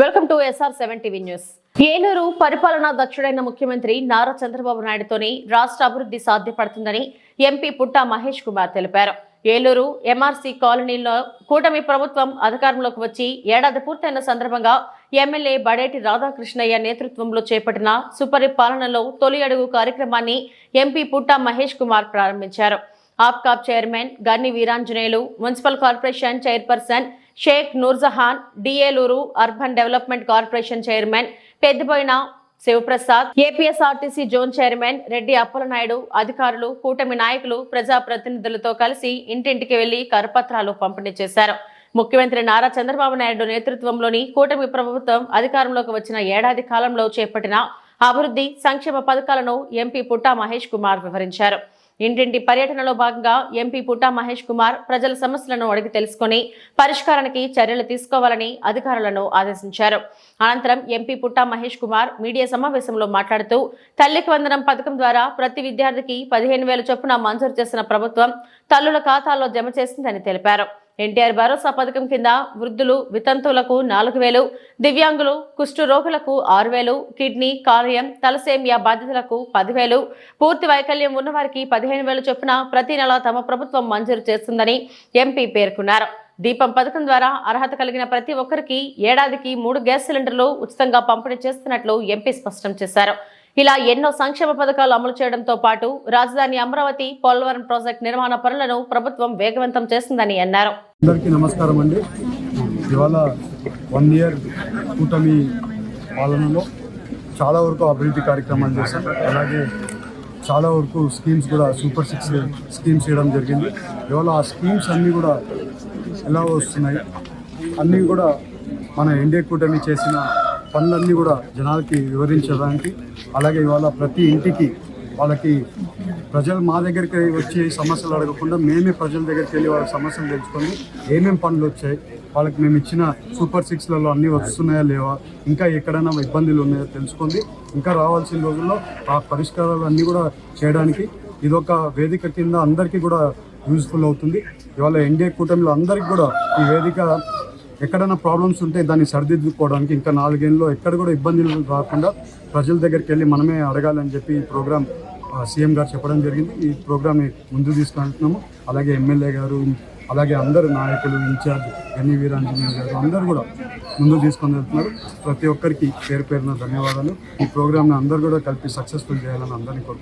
Welcome to SR seven TV news. Eluru పరిపాలనా దక్షుడైన ముఖ్యమంత్రి నారా చంద్రబాబు నాయుడుతోని రాష్ట్ర అభివృద్ధి సాధ్యపడుతుందని ఎంపీ పుట్టా మహేష్ కుమార్ తెలిపారు. ఏలూరు ఎంఆర్సీ కాలనీలో కూటమి ప్రభుత్వం అధికారంలోకి వచ్చి ఏడాది పూర్తయిన సందర్భంగా ఎమ్మెల్యే బడేటి రాధాకృష్ణయ్య నేతృత్వంలో చేపట్టిన సుపరిపాలనలో తొలి అడుగు కార్యక్రమాన్ని ఎంపీ పుట్టా మహేష్ కుమార్ ప్రారంభించారు. APCOB chairman Ganni Veeranjaneyulu municipal corporation chairperson Sheikh Noorjahan డిఏలూరు urban development corporation chairman Peddaboina Sivaprasad APSRTC zone chairman Reddy Appalanaidu అధికారులు కూటమి నాయకులు ప్రజాప్రతినిధులతో కలిసి ఇంటింటికి వెళ్ళి కరపత్రాలు పంపిణీ చేశారు. ముఖ్యమంత్రి నారా చంద్రబాబు నాయుడు నేతృత్వంలోని కూటమి ప్రభుత్వం అధికారంలోకి వచ్చిన ఏడాది కాలంలో చేపట్టిన అభివృద్ధి సంక్షేమ పథకాలను ఎంపీ పుట్టా మహేష్ కుమార్ వివరించారు. ఇంటింటి పర్యటనలో భాగంగా ఎంపీ పుట్టా మహేష్ కుమార్ ప్రజల సమస్యలను అడిగి తెలుసుకొని పరిష్కారానికి చర్యలు తీసుకోవాలని అధికారులను ఆదేశించారు. అనంతరం ఎంపీ పుట్టా మహేష్ కుమార్ మీడియా సమావేశంలో మాట్లాడుతూ తల్లికి వందనం పథకం ద్వారా ప్రతి విద్యార్థికి పదిహేను వేల చొప్పున మంజూరు చేసిన ప్రభుత్వం తల్లుల ఖాతాల్లో జమ చేసిందని తెలిపారు. ఎన్టీఆర్ భరోసా పథకం కింద వృద్ధులు వితంతువులకు నాలుగు వేలు దివ్యాంగులు కుష్టు రోగులకు ఆరు వేలు కిడ్నీ కాలేయం తలసేమియా బాధితులకు పదివేలు పూర్తి వైకల్యం ఉన్నవారికి పదిహేను వేలు చొప్పున ప్రతి నెల తమ ప్రభుత్వం మంజూరు చేస్తుందని ఎంపీ పేర్కొన్నారు. దీపం పథకం ద్వారా అర్హత కలిగిన ప్రతి ఒక్కరికి ఏడాదికి మూడు గ్యాస్ సిలిండర్లు ఉచితంగా పంపిణీ చేస్తున్నట్లు ఎంపీ స్పష్టం చేశారు. ఇలా ఎన్నో సంక్షేమ పథకాలు అమలు చేయడంతో పాటు రాజధాని అమరావతి పోలవరం ప్రాజెక్టు నిర్మాణ పనులను ప్రభుత్వం వేగవంతం చేస్తుందని అన్నారు. అందరికీ నమస్కారం అండి. ఇవాళ వన్ ఇయర్ కూటమి పాలనలో చాలా వరకు అభివృద్ధి కార్యక్రమాలు చేశాం. అలాగే చాలా వరకు స్కీమ్స్ కూడా సూపర్ సిక్స్ స్కీమ్స్ చేయడం జరిగింది. ఇవాళ ఆ స్కీమ్స్ అన్నీ కూడా ఎలా వస్తున్నాయి? అన్నీ కూడా మన ఎన్డీఏ కూటమి చేసిన పనులన్నీ కూడా జనాలకి వివరించడానికి అలాగే ఇవాళ ప్రతి ఇంటికి వాళ్ళకి ప్రజలు మా దగ్గరికి వచ్చి సమస్యలు అడగకుండా మేమే ప్రజల దగ్గరికి వెళ్ళి వాళ్ళ సమస్యలు తెలుసుకొని ఏమేమి పనులు వచ్చాయి వాళ్ళకి మేము ఇచ్చిన సూపర్ సిక్స్లలో అన్నీ వస్తున్నాయా లేవా ఇంకా ఎక్కడైనా ఇబ్బందులు ఉన్నాయో తెలుసుకుంది ఇంకా రావాల్సిన రోజుల్లో ఆ పరిష్కారాలు అన్నీ కూడా చేయడానికి ఇదొక వేదిక కింద అందరికీ కూడా యూజ్ఫుల్ అవుతుంది. ఇవాళ ఎన్డీఏ కూటమిలో అందరికీ కూడా ఈ వేదిక ఎక్కడైనా ప్రాబ్లమ్స్ ఉంటే దాన్ని సరిదిద్దుకోవడానికి ఇంకా నాలుగేళ్ళలో ఎక్కడ కూడా ఇబ్బందులు రాకుండా ప్రజల దగ్గరికి వెళ్ళి మనమే అడగాలని చెప్పి ఈ ప్రోగ్రామ్ సీఎం గారు చెప్పడం జరిగింది. ఈ ప్రోగ్రామ్ని ముందు తీసుకుంటున్నాము. అలాగే ఎమ్మెల్యే గారు అలాగే అందరు నాయకులు ఇన్ఛార్జ్ ఎన్ని వీరాంజనేయ గారు అందరూ కూడా ముందు తీసుకొని వెళ్తున్నారు. ప్రతి ఒక్కరికి పేరు పేరున ధన్యవాదాలు. ఈ ప్రోగ్రామ్ని అందరూ కూడా కలిపి సక్సెస్ఫుల్ చేయాలని అందరినీ కోరుకుంటున్నాను